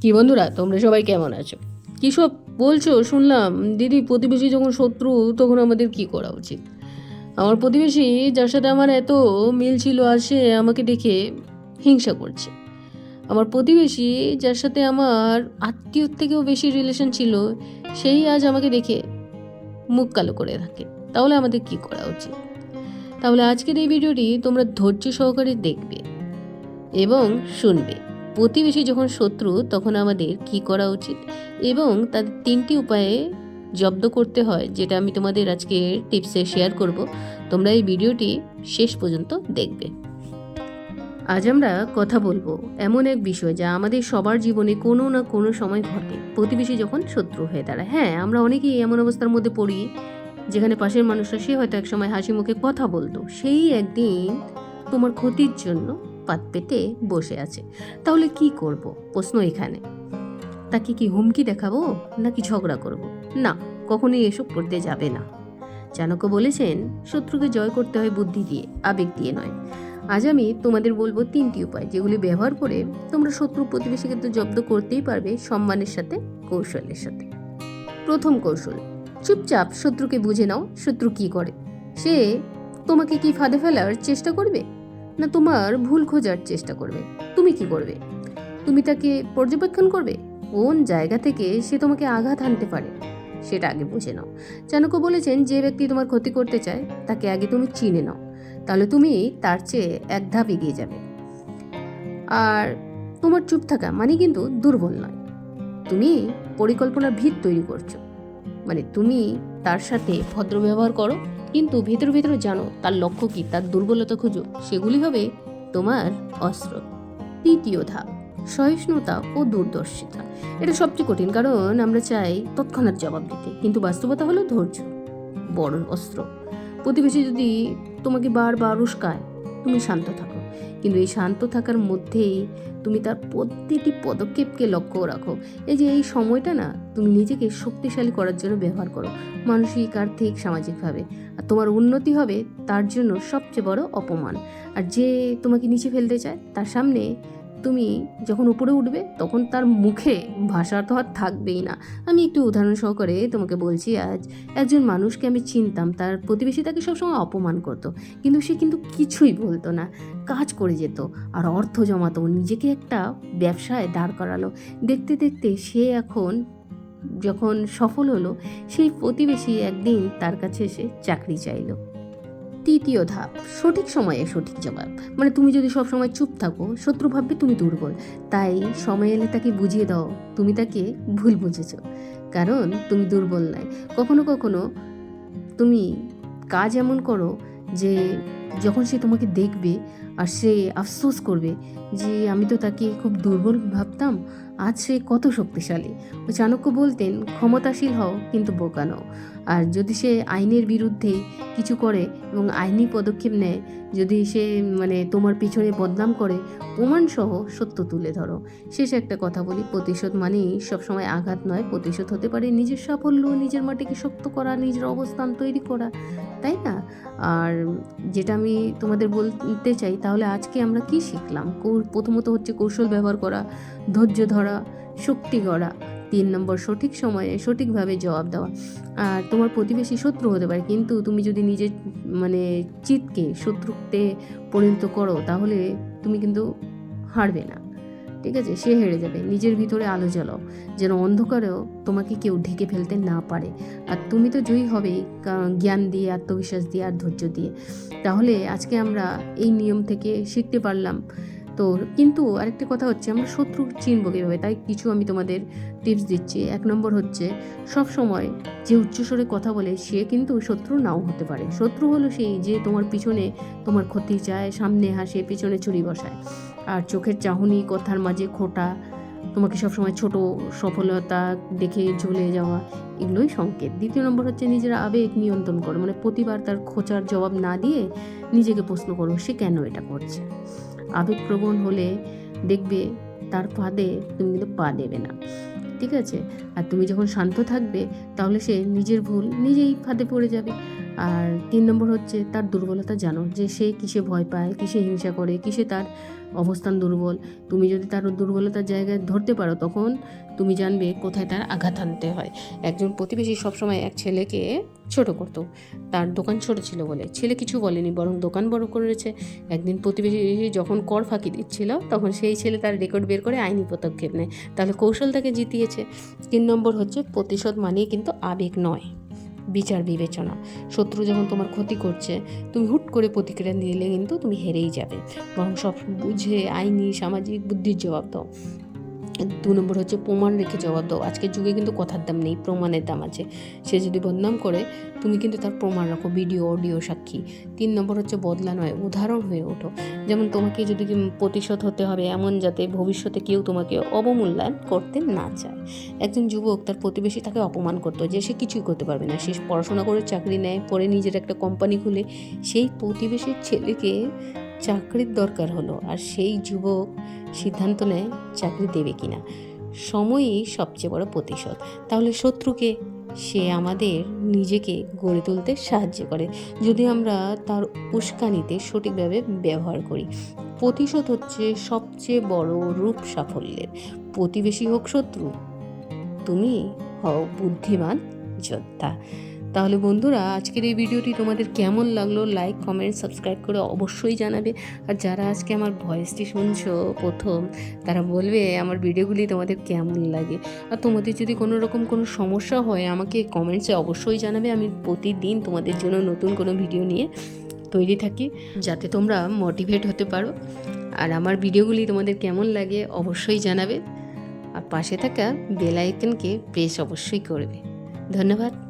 কি বন্ধুরা, তোমরা সবাই কেমন আছো? কী সব বলছো? শুনলাম, দিদি প্রতিবেশী যখন শত্রু, তখন আমাদের কি করা উচিত? আমার প্রতিবেশী, যার সাথে আমার এত মিল ছিল আজ সে আমাকে দেখে হিংসা করছে। আমার প্রতিবেশী, যার সাথে আমার আত্মীয়র থেকেও বেশি রিলেশন ছিল, সেই আজ আমাকে দেখে মুখ কালো করে থাকে। তাহলে আমাদের কি করা উচিত? তাহলে আজকের এই ভিডিওটি তোমরা ধৈর্য সহকারে দেখবে এবং শুনবে। প্রতিবেশী যখন শত্রু, তখন আমাদের কি করা উচিত? এবং তাদের তিনটি উপায়ে জব্দ করতে হয়, যেটা আমি তোমাদের আজকে টিপসে শেয়ার করব। তোমরা এই ভিডিওটি শেষ পর্যন্ত দেখবে। আজ আমরা কথা বলব এমন এক বিষয় যা আমাদের সবার জীবনে কোনো না কোনো সময় ঘটে। প্রতিবেশী যখন শত্রু হয়ে দাঁড়ায় হ্যাঁ আমরা অনেকেই এমন অবস্থার মধ্যে পড়ি, যেখানে পাশের মানুষরা সে হয়তো একসময় হাসি মুখে কথা বলতো। সেই একদিন তোমার ক্ষতির জন্য পাত পেতে বসে আছে। তাহলে কি করব? প্রশ্ন এখানে। তাকে কি হুমকি দেখাবো নাকি ঝগড়া করব? না, কখনোই এসব করতে যাবে না। চাণক্য বলেছেন, শত্রুকে জয় করতে হয় বুদ্ধি দিয়ে, আবেগ দিয়ে নয়। আজ আমি তোমাদের বলব তিনটি উপায়, যেগুলি ব্যবহার করে তোমরা শত্রু প্রতিবেশীকে তো জব্দ করতেই পারবে সম্মানের সাথে, কৌশলের সাথে। প্রথম কৌশল, চুপচাপ শত্রুকে বুঝে নাও শত্রু কি করে। সে তোমাকে কি ফাঁদে ফেলার চেষ্টা করবে? না তোমার ভুল খোঁজার চেষ্টা করবে। তুমি কি করবে? তুমি তাকে পর্যবেক্ষণ করবে? কোন জায়গা থেকে সে তোমাকে আঘাত আনতে পারে? সেটা আগে বুঝে নাও। চাণক্য বলেছেন, যে ব্যক্তি তোমার ক্ষতি করতে চায়, তাকে আগে তুমি চিনে নাও। তাহলে তুমি তার চেয়ে এক ধাপ এগিয়ে যাবে। আর তোমার চুপ থাকা মানে কিন্তু দুর্বল নয়। তুমি পরিকল্পনার ভিত তৈরি করছ। মানে তুমি তার সাথে ভদ্র ব্যবহার করো। কিন্তু ভেতর ভেতর জানো তার লক্ষ্য কি? তার দুর্বলতা খুঁজো। সেগুলি হবে তোমার অস্ত্র। তৃতীয় ধাপ, সহিষ্ণুতা ও দূরদর্শিতা। এটা সবচেয়ে কঠিন কারণ আমরা চাই তৎক্ষণাৎ জবাব দিতে। কিন্তু বাস্তবতা হলো ধৈর্য বড় অস্ত্র। প্রতিবেশী যদি তোমাকে বারবার উস্কায়, তুমি শান্ত থাকো। কিন্তু এই শান্ত থাকার মধ্যেই তুমি তার প্রতিটি পদক্ষেপকে লক্ষ্য রাখো। এই যে এই সময়টা না, তুমি নিজেকে শক্তিশালী করার জন্য ব্যবহার করো, মানসিক, আর্থিক, সামাজিকভাবে। আর তোমার উন্নতি হবে তার জন্য সবচেয়ে বড় অপমান। আর যে তোমাকে নিচে ফেলতে চায়, তার সামনে তুমি যখন উপরে উঠবে, তখন তার মুখে ভাষা তো আর থাকবেই না। আমি একটু উদাহরণ সহকারে তোমাকে বলছি, আজ একজন মানুষকে আমি চিনতাম, তার প্রতিবেশী তাকে সবসময় অপমান করতো, কিন্তু সে কিন্তু কিছুই বলতো না। কাজ করে যেত, আর অর্থ জমাতো, নিজেকে একটা ব্যবসায় দাঁড় করালো। দেখতে দেখতে সে এখন যখন সফল হলো, সেই প্রতিবেশী একদিন তার কাছে এসে চাকরি চাইলো। তৃতীয় ধাপ, সঠিক সময়ে সঠিক জবাব। মানে তুমি যদি সব সময় চুপ থাকো, শত্রু ভাববে তুমি দুর্বল। তাই সময় এলে তাকে বুঝিয়ে দাও, তুমি তাকে ভুল বুঝেছ। কারণ তুমি দুর্বল নয়। কখনো কখনো তুমি কাজ এমন করো যে যখন সে তোমাকে দেখবে আর সে আফসোস করবে যে আমি তো তাকে খুব দুর্বল ভাবতাম। আজ সে কত শক্তিশালী। চাণক্য বলতেন, ক্ষমতাশীল হও, কিন্তু বোকা নও। আর যদি সে আইনের বিরুদ্ধে কিছু করে এবং আইনি পদক্ষেপ নেয়, যদি সে মানে তোমার পিছনে বদনাম করে, প্রমাণসহ সত্য তুলে ধরো। শেষে একটা কথা বলি। প্রতিশোধ মানেই সবসময় আঘাত নয়, প্রতিশোধ হতে পারে নিজের সাফল্য, নিজের মাটিকে শক্ত করা, নিজের অবস্থান তৈরি করা, তাই না? আর যেটা আমি তোমাদের বলতে চাই তাহলে আজকে আমরা কি শিখলাম? প্রথমত হচ্ছে কৌশল ব্যবহার করা, ধৈর্য ধরা, শক্তি গড়া, তিন নম্বর সঠিক সময়ে সঠিকভাবে জবাব দেওয়া। আর তোমার প্রতিবেশী শত্রু হতে পারে, কিন্তু তুমি যদি নিজের মানে চিতকে শত্রুতে পরিণত করো, তাহলে তুমি কিন্তু হারবে না। ঠিক আছে? সে হেরে যাবে। নিজের ভিতরে আলো জ্বালাও। যেন অন্ধকারেও তোমাকে কেউ ঢেকে ফেলতে না পারে। আর তুমি তো জয়ী হবে জ্ঞান দিয়ে, আত্মবিশ্বাস দিয়ে আর ধৈর্য দিয়ে। তাহলে আজকে আমরা এই নিয়ম থেকে শিখতে পারলাম তো কিন্তু আরেকটা কথা হচ্ছে, আমরা শত্রু চিনব কীভাবে? তাই কিছু আমি তোমাদের টিপস দিচ্ছি। এক নম্বর হচ্ছে, সব সময় যে উচ্চস্বরে কথা বলে, সে কিন্তু শত্রু নাও হতে পারে। শত্রু হলো সেই যে তোমার পিছনে তোমার ক্ষতি চায়, সামনে হাসে, পিছনে ছুরি বসায়। আর চোখের চাহনি, কথার মাঝে খোটা, তোমাকে সবসময় ছোট সফলতা দেখে জ্বলে যাওয়া, এগুলোই সংকেত। দ্বিতীয় নম্বর হচ্ছে, নিজের আবেগ নিয়ন্ত্রণ করো। মানে প্রতিবার তার খোঁচার জবাব না দিয়ে নিজেকে প্রশ্ন করো, সে কেন এটা করছে? আবেগপ্রবণ হলে দেখবে তার ফাঁদে তুমি কিন্তু পা দেবে না। ঠিক আছে? আর তুমি যখন শান্ত থাকবে, তাহলে সে নিজের ভুল নিজেই ফাঁদে পড়ে যাবে। আর তিন নম্বর হচ্ছে তার দুর্বলতা জানো, যে সে কিসে ভয় পায়, কিসে হিংসা করে, কিসে তার অবস্থান দুর্বল। তুমি যদি তার দুর্বলতার জায়গায় ধরতে পারো, তখন তুমি জানবে কোথায় তার আঘাত আনতে হয়। একজন প্রতিবেশী সবসময় এক ছেলেকে ছোট করতো। তার দোকান ছোট ছিল বলে। ছেলে কিছু বলেনি, বরং দোকান বড় করেছে একদিন প্রতিবেশী যখন কর ফাঁকি দিচ্ছিল, তখন সেই ছেলে তার রেকর্ড বের করে আইনি পদক্ষেপ নেয়। তাহলে কৌশল তাকে জিতিয়েছে। তিন নম্বর হচ্ছে, প্রতিশোধ মানিয়ে কিন্তু আবেগ নয়। বিচার বিবেচনা। শত্রু যখন তোমার ক্ষতি করছে, তুমি হুট করে প্রতিক্রিয়া নিলে কিন্তু তুমি হেরেই যাবে। বরং সব বুঝে, আইনি, সামাজিক বুদ্ধির জবাব দাও। দু নম্বর হচ্ছে প্রমাণ রেখে জবাব দাও আজকের যুগে কিন্তু কথার দাম নেই, প্রমাণের দাম আছে। সে যদি বদনাম করে, তুমি কিন্তু তার প্রমাণ রাখো, ভিডিও, অডিও সাক্ষী। তিন নম্বর হচ্ছে বদলা নয়, উদাহরণ হয়ে ওঠো। যেমন তোমাকে যদি প্রতিশোধ হতে হবে এমন যাতে ভবিষ্যতে কেউ তোমাকে অবমূল্যায়ন করতে না চায়। একজন যুবক তার প্রতিবেশী তাকে অপমান করতো যে সে কিছুই করতে পারবে না। সে পড়াশোনা করে, চাকরি নেয় পরে নিজের একটা কোম্পানি খুলে, সেই প্রতিবেশীর ছেলেকে চাকরির দরকার হলো, আর সেই যুবক সিদ্ধান্ত নেয় চাকরি দেবে কিনা। সময়ই সবচেয়ে বড় প্রতিশোধ। তাহলে শত্রুকে, সে আমাদের নিজেকে গড়ে তুলতে সাহায্য করে। যদি আমরা তার উস্কানিতে সঠিকভাবে ব্যবহার করি, প্রতিশোধ হচ্ছে সবচেয়ে বড় রূপ সাফল্যের। প্রতিবেশী হোক শত্রু, তুমি হও বুদ্ধিমান যোদ্ধা। তাহলে বন্ধুরা, আজকের এই ভিডিওটি তোমাদের কেমন লাগল লাইক কমেন্ট সাবস্ক্রাইব করে অবশ্যই জানাবে। আর যারা আজকে আমার ভয়েসটি শুনছো প্রথম, তারা বলবে আমার ভিডিওগুলি তোমাদের কেমন লাগে। আর তোমাদের যদি কোনো রকম কোনো সমস্যা হয়, আমাকে কমেন্টসে অবশ্যই জানাবে। আমি প্রতিদিন তোমাদের জন্য নতুন কোনো ভিডিও নিয়ে তৈরি থাকি, যাতে তোমরা মোটিভেট হতে পারো। আর আমার ভিডিওগুলি তোমাদের কেমন লাগে অবশ্যই জানাবে। আর পাশে থাকা বেল আইকনকে প্রেস অবশ্যই করবে। ধন্যবাদ।